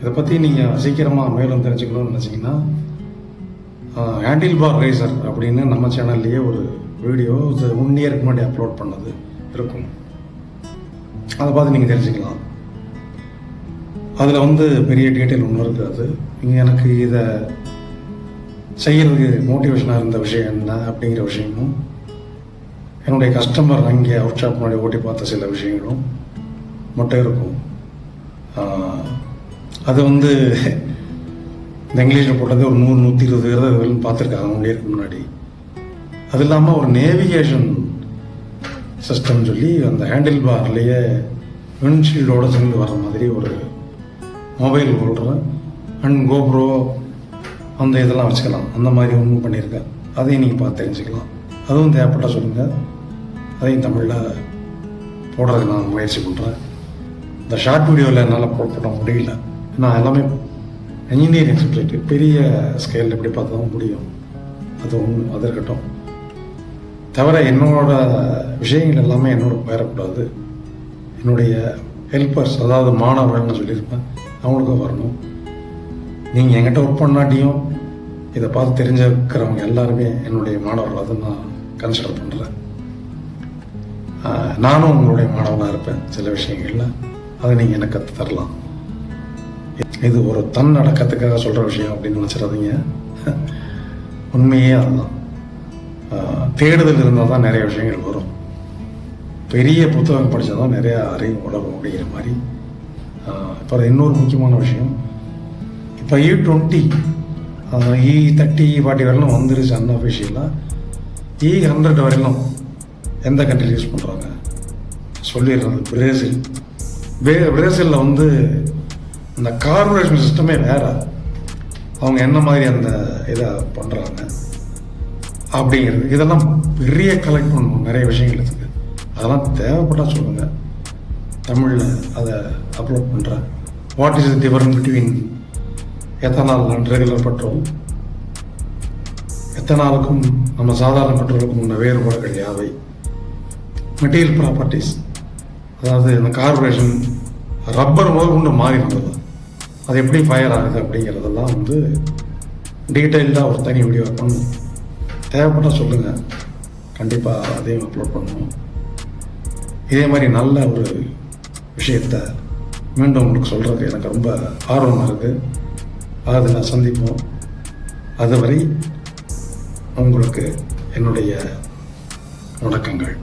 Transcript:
இதை பற்றி நீங்கள் சீக்கிரமாக மேலும் தெரிஞ்சுக்கணும்னு நினச்சிங்கன்னா ஹேண்டில் பார் ரேசர் அப்படின்னு நம்ம சேனல்லையே ஒரு வீடியோ ஒன் இயருக்கு முன்னாடி அப்லோட் பண்ணது இருக்கும். அதை பார்த்து நீங்கள் தெரிஞ்சுக்கலாம். அதில் வந்து பெரிய டீட்டெயில் ஒன்றும் இருக்காது நீங்கள் எனக்கு இதை செய்கிறதுக்கு மோட்டிவேஷனாக இருந்த விஷயம் என்ன அப்படிங்கிற விஷயமும் என்னுடைய கஸ்டமர் அங்கே அவுட் ஷாப் முன்னாடி ஓட்டி பார்த்த சில விஷயங்களும் மட்டும் இருக்கும். அது வந்து இந்த இங்கிலீஷில் போட்டது ஒரு நூறு நூற்றி இருபது விரதம் பார்த்துருக்காங்க ஒன் இயருக்கு முன்னாடி. அது இல்லாமல் ஒரு நேவிகேஷன் சிஸ்டம் சொல்லி அந்த ஹேண்டில் பார்லேயே விண்ட்ஷீல்டோட சேர்ந்து வர மாதிரி ஒரு மொபைல் ஹோல்டர் அண்ட் கோப்ரோ அந்த இதெல்லாம் வச்சுக்கலாம். அந்த மாதிரி ஒன்றும் பண்ணியிருக்கேன் அதையும் நீங்கள் பார்த்து தெரிஞ்சுக்கலாம். அதுவும் தேவைப்பட்டால் சொல்லுங்கள் அதையும் தமிழில் போடுறதுக்கு நான் முயற்சி பண்ணுறேன் இந்த ஷார்ட் வீடியோவில் என்னால் போட முடியல. நான் எல்லாமே இன்ஜினியரிங் சப்ஜெக்ட் பெரிய ஸ்கேலில் எப்படி பார்த்தா தான் முடியும். அது ஒன்று அது இருக்கட்டும். தவிர என்னோட விஷயங்கள் எல்லாமே என்னோட பெயரக்கூடாது என்னுடைய ஹெல்ப்பர்ஸ் அதாவது மாணவர்கள்னு சொல்லியிருப்பேன் அவங்களுக்கும் வரணும். நீங்கள் என்கிட்ட ஒர்க் பண்ணாட்டியும் இதை பார்த்து தெரிஞ்சுக்கிறவங்க எல்லாருமே என்னுடைய மாணவர்களாக தான் நான் கன்சிடர் பண்ணுறேன் நானும் உங்களுடைய மாணவனாக இருப்பேன் சில விஷயங்களில். அதை நீங்கள் எனக்கு கற்று தரலாம் இது ஒரு தன்னடக்கத்துக்காக சொல்கிற விஷயம் அப்படின்னு நினச்சிடாதீங்க. உண்மையே அதுதான். தேடுதல் இருந்தால் தான் நிறைய விஷயங்கள் வரும். பெரிய புத்தகம் படித்தா தான் நிறையா அறிவு உலகம் அப்படிங்கிற மாதிரி. இப்போ இன்னொரு முக்கியமான விஷயம். இப்போ E twenty E thirty forty வரையிலும் வந்துருச்சு அன்அஃபிஷியலாக இ ஹண்ட்ரட் வரையிலும் எந்த கண்ட்ரியில் யூஸ் பண்ணுறாங்க சொல்லிடுறது பிரேசில் பிரேசிலில் வந்து இந்த கார்பரேஷன் சிஸ்டமே வேற அவங்க என்ன மாதிரி அந்த இதை பண்ணுறாங்க அப்படிங்கிறது. இதெல்லாம் பெரிய கலெக்ட் பண்ணணும் நிறைய விஷயங்கள் இருக்குது அதெல்லாம் தேவைப்பட்டால் சொல்லுங்கள் தமிழில் அதை அப்லோட் பண்ணுறேன் what is difference between ethanol and regular petrol எத்தனாலுக்கும் நம்ம சாதாரண பெட்ரோலுக்கும் உள்ள வேறுபாடுகள் யாவை? மெட்டீரியல் ப்ராப்பர்ட்டிஸ் அதாவது இந்த கார்பரேஷன் ரப்பர் முதல் கொண்டு மாறி வந்தது. அது எப்படி ஃபயர் ஆகுது அப்படிங்கிறதெல்லாம் வந்து டீட்டெயில்டாக ஒரு தனி வீடியோ பண்ணணும். தேவைப்பட்டால் சொல்லுங்கள் கண்டிப்பாக அதையும் அப்லோட் பண்ணுவோம். இதே மாதிரி நல்ல ஒரு விஷயத்த மீண்டும் உங்களுக்கு சொல்கிறது எனக்கு ரொம்ப ஆர்வமாக இருக்குது அதில் சந்திப்போம். அதுவரை உங்களுக்கு என்னுடைய வணக்கங்கள்.